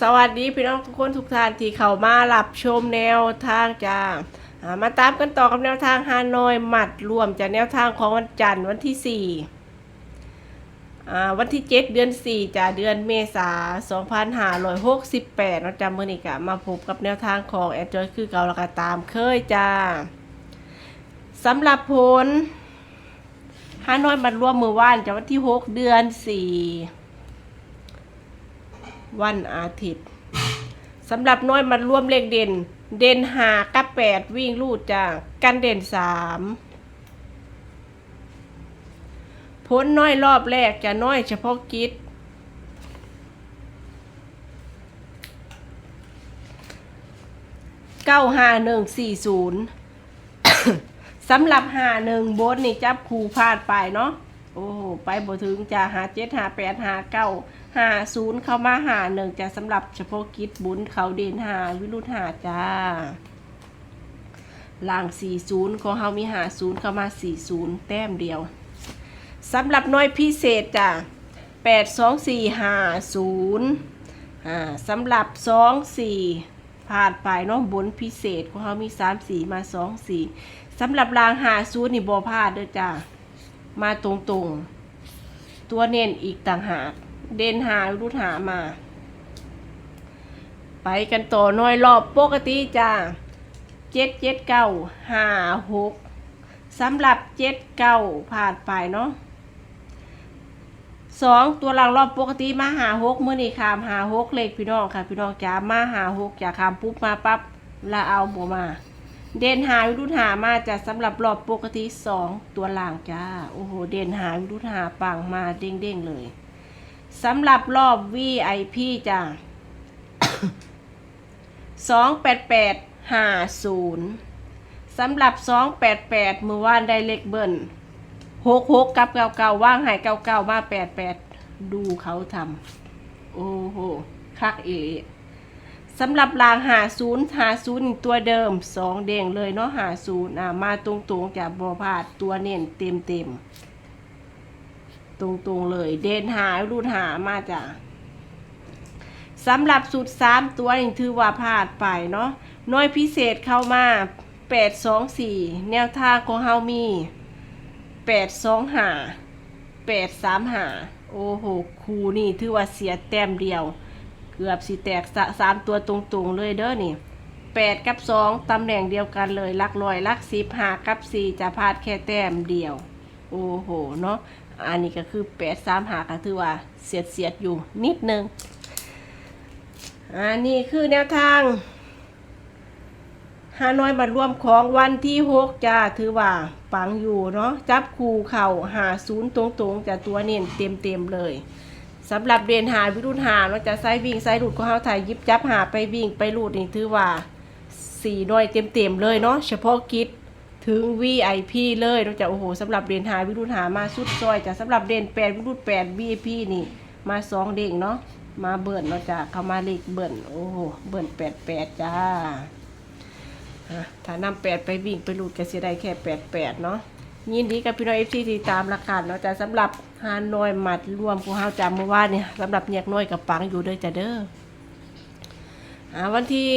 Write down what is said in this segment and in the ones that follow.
สวัสดีพี่น้องทุกคนทุกท่านที่เข้ามารับชมแนวทางจ้ามาตามกันต่อกับแนวทางฮานอยหมัดรวมจากแนวทางของวันจันทร์วันที่สี่วันที่เจ็ดเดือนสี่จ้าเดือนเมษาสองพันห้าร้อยหกสิบแปดนะจ๊ะมื่อนี้กะมาพบกับแนวทางของแอดจอยคือเก่าและก็ตามเคยจ้าสำหรับผลฮานอยหมัดรวมมือว่านจากวันที่หกเดือนสี่ วันอาทิตย์สำหรับน้อยมันร่วมเลขเด่น เด่นหากับแปดวิ่งลูดจากันเด่นสามพ้นน้อยรอบแรกจะน้อยเฉพาะกิจเก้าห้าหนึ่งสี่ศูนย์สำหรับหาหนึ่งบนนี่จับคูพลาดไปเนาะ โอ้โหไปบ่ถึงจะหาเจ็ดหาแปดหาเก้าหาศูนย์เข้ามาหาหนึ่งจะสำหรับเฉพาะกิจบุญเขาเด่นหาวิรุธหาจ้าล่างสี่ศูนย์ของเฮามีหาศูนย์เข้ามาสี่ศูนย์แต้มเดียวสำหรับน้อยพิเศษจ้ะแปดสองสี่หาศูนย์อ่าสำหรับสองสี่ผ่านไปเนาะบนพิเศษของเฮามีสามสี่มาสองสี่สำหรับรางหาซูนย์นี่บอพลาดเด้อจ้า มาตรงๆ ตัวเน้นอีกต่างหาก เด่นหารุดหามา ไปกันต่อหน้อยรอบปกติจ้าเจ็ดเจ็ดเก้าห้าหกสำหรับเจ็ดเก้าผ่านไปเนาะสองตัวหลังรอบปกติมาหาหกเมื่อนี่คามหาหกเลขพี่น้องค่ะ พี่น้องจ้ามาหาหกจากคามปุ๊บมาปั๊บละเอาบัวมา เด่นหาวิรุธหามาจะสำหรับรอบปกติสองตัวล่างจ้า โอ้โห เด่นหาวิรุธหาปังมาเด้งๆเลยสำหรับรอบ VIP จ้าสองแปดแปดห้าศูนย์สำหรับสองแปดแปดมือว่านได้เลขเบิ้ลหกหกกับเก่าเก่าว่างหายเก่าเก่ามาแปดแปดดูเขาทำโอ้โหคักเอ สำหรับรางหาศูนย์หาศูนย์ตัวเดิมสองเด้งเลยเนาะหาศูนย์อ่ามาตรงๆจากบอพาดตัวเน้นเต็มเต็มๆตรงๆเลย เด่นหารุ่นหามาจ้ะสำหรับสูตรสามตัวนี่ถือว่าพลาดไปเนาะน้อยพิเศษเข้ามาแปดสองสี่แนวทางของเฮามีแปดสองหาแปดสามหาโอ้โหครูนี่ถือว่าเสียแต้มเดียว เกือบสิแตกสะสามตัวตรงๆเลยเด้อนี่แปดกับสองตำแหน่งเดียวกันเลยลักลอยลักสิบหากับสี่จะพลาดแค่แต้มเดียว โอ้โหเนาะอันนี้ก็คือแปดสามหาก็ถือว่าเสียดเสียดอยู่นิดนึงอันนี้คือแนวทางฮานอยบัตรรวมของวันที่หกจ้าถือว่าปังอยู่เนาะจับคู่เข่าหาศูนย์ตรงๆจะตัวเน้นเต็มๆเลย สำหรับเรียนหาวิรุณหาเราจะไซวิ่งไซหลุดของเฮาไทยยิบจับหาไปวิ่งไปหลุดนี่ถือว่าสี่หน่วยเต็มๆเลยเนาะเฉพาะกิจถึง VIP เลยเราจะโอ้โหสำหรับเรียนหาวิรุณหามาสุดซอยจะสำหรับเรียนแปดวิรุณแปด VIP นี่มาสองเด้งเนาะมาเบิ่นเราจะเข้ามาเลขเบิ่นโอ้โหเบิ่นแปดแปดจ้าถ้านำแปดไปวิ่งไปหลุดก็เสียได้แค่แปดแปดเนาะ ยินดีกับพี่น้องเอฟซีที่ตามราคาเนาะแต่สำหรับฮานอยหมัดรวมผู้เฮาจำเมื่อวานเนี่ยสำหรับเนียกน้อยกับปังอยู่เด้อจ้ะเด้ออ่าวันที่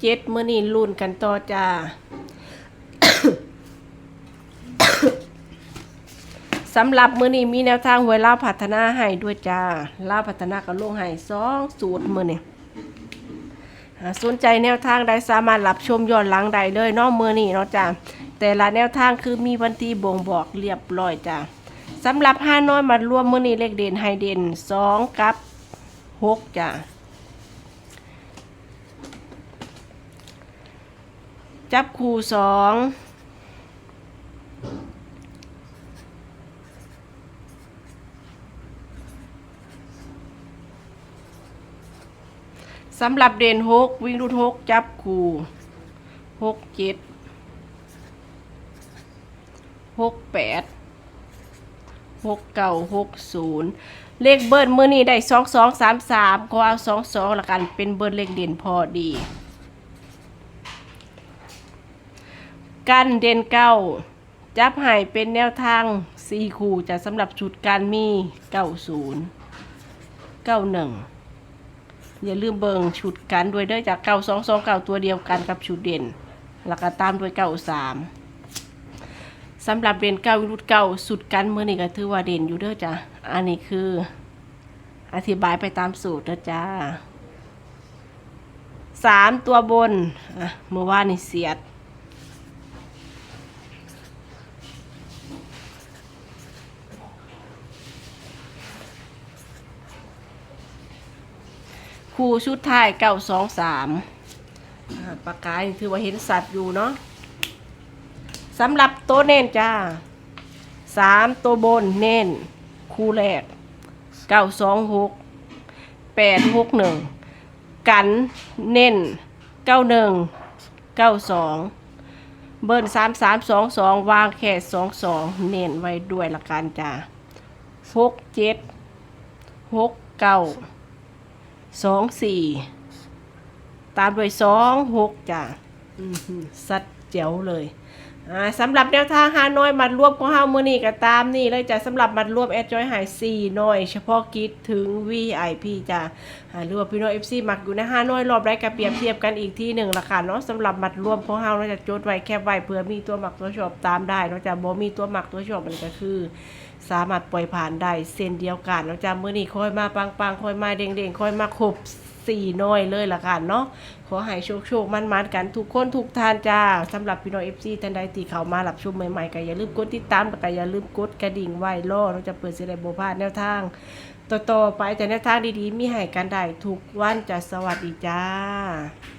เจ็ดเมื้อนี้ลุ้นกันต่อจ้าสำหรับมื้อนี้มีแนวทางหวยลาวพัฒนาให้ด้วยจ้าลาวพัฒนาก็ลงให้สองสูตรมื้อนี้สนใจแนวทางใดสามารถรับชมย้อนหลังใดเลยนาะมื้อนี้เนาะจ้า แต่ละแนวทางคือมีวันที่บ่งบอกเรียบร้อยจ้ะสำหรับห้าน้อยมารวมมื้อนี้เลขเด่นไฮเด่นสองกับหกจ้ะจับคู่สองสำหรับเด่นหกวิ่งรุ่นหกจับคู่หกเจ็ด หกแปดหกเก้าหกศูนย์เลขเบิร์นมือนี้ได้สองสองสามสามก็เอาสองสองละกันเป็นเบิร์นเลขเด่นพอดี กันเด่นเก้าจับให้เป็นแนวทางสี่คู่จะสำหรับชุดการมีเก้าศูนย์เก้าหนึ่งอย่าลืมเบิงชุดกันด้วยเด้อจากเก่าสองสองเก่าตัวเดียวกันกับชุดเด่นแล้วก็ตามด้วยเก่าสาม สำหรับเด่นเก้ารุดเก้าสุดกันเมื่อนี้ก็ถือว่าเด่นอยู่เด้อจ้ะ อันนี้คืออธิบายไปตามสูตรเด้อจ้าสามตัวบนอะเมื่อวานนี่เสียดคู่ชุดท้ายเก้าสองสามปากกานี่ถือว่าเห็นสัตว์อยู่เนาะ สำหรับตัวเน้นจ้าสามตัวบนเน้น คู่แรกเก้าสองหกแปดหกหนึ่งกันเน้นเก้าหนึ่งเก้าสองเบิร์นสามสามสองสองวางแค่สองสองเน้นไว้ด้วยละกันจ้าหกเจ็ดหกเก้าสองสี่ตามด้วยสองหกจ้ะอื้อหือสัดเจ๋วเลยอ่า สำหรับแนวทางฮานอยมัดรวบของเฮามือนี้ก็ตามนี่เลยจ้ะสำหรับมัดรวบแอดจอยหาย4หน่อย เฉพาะกิจถึง VIP จ้ะหรือว่าพี่น้อง FC มักอยู่ในฮานอยรอบแรกก็เปรียบเทียบกันอีกที่หนึ่งละค่ะเนาะสำหรับมัดรวมของเฮาเราจะจดไว้แคบไว้เพื่อมีตัวหมักตัวชอบตามได้เนาะจ้ะบ่มีตัวหมักตัวชอบมันก็คือ สามารถปล่อยผ่านได้เส้นเดียวกันเนาะจ้ะมือนี้ค่อยมาปังๆค่อยมาเด้งๆค่อยมาครบ สี่น้อยเลยละกันเนาะขอให้โชคโชคๆมันๆกันทุกคนทุกท่านจ้าสำหรับพี่น้อง FC ท่านใดที่เข้ามาหลับชมใหม่ๆก็อย่าลืมกดติดตามแล้วก็อย่าลืมกดกระดิ่งไว้รอเราจะเปิดสิได้บ่พาดแนวทางต่อๆไปแต่แนวทางดีๆ มีให้กันได้ทุกวันจ้ะสวัสดีจ้า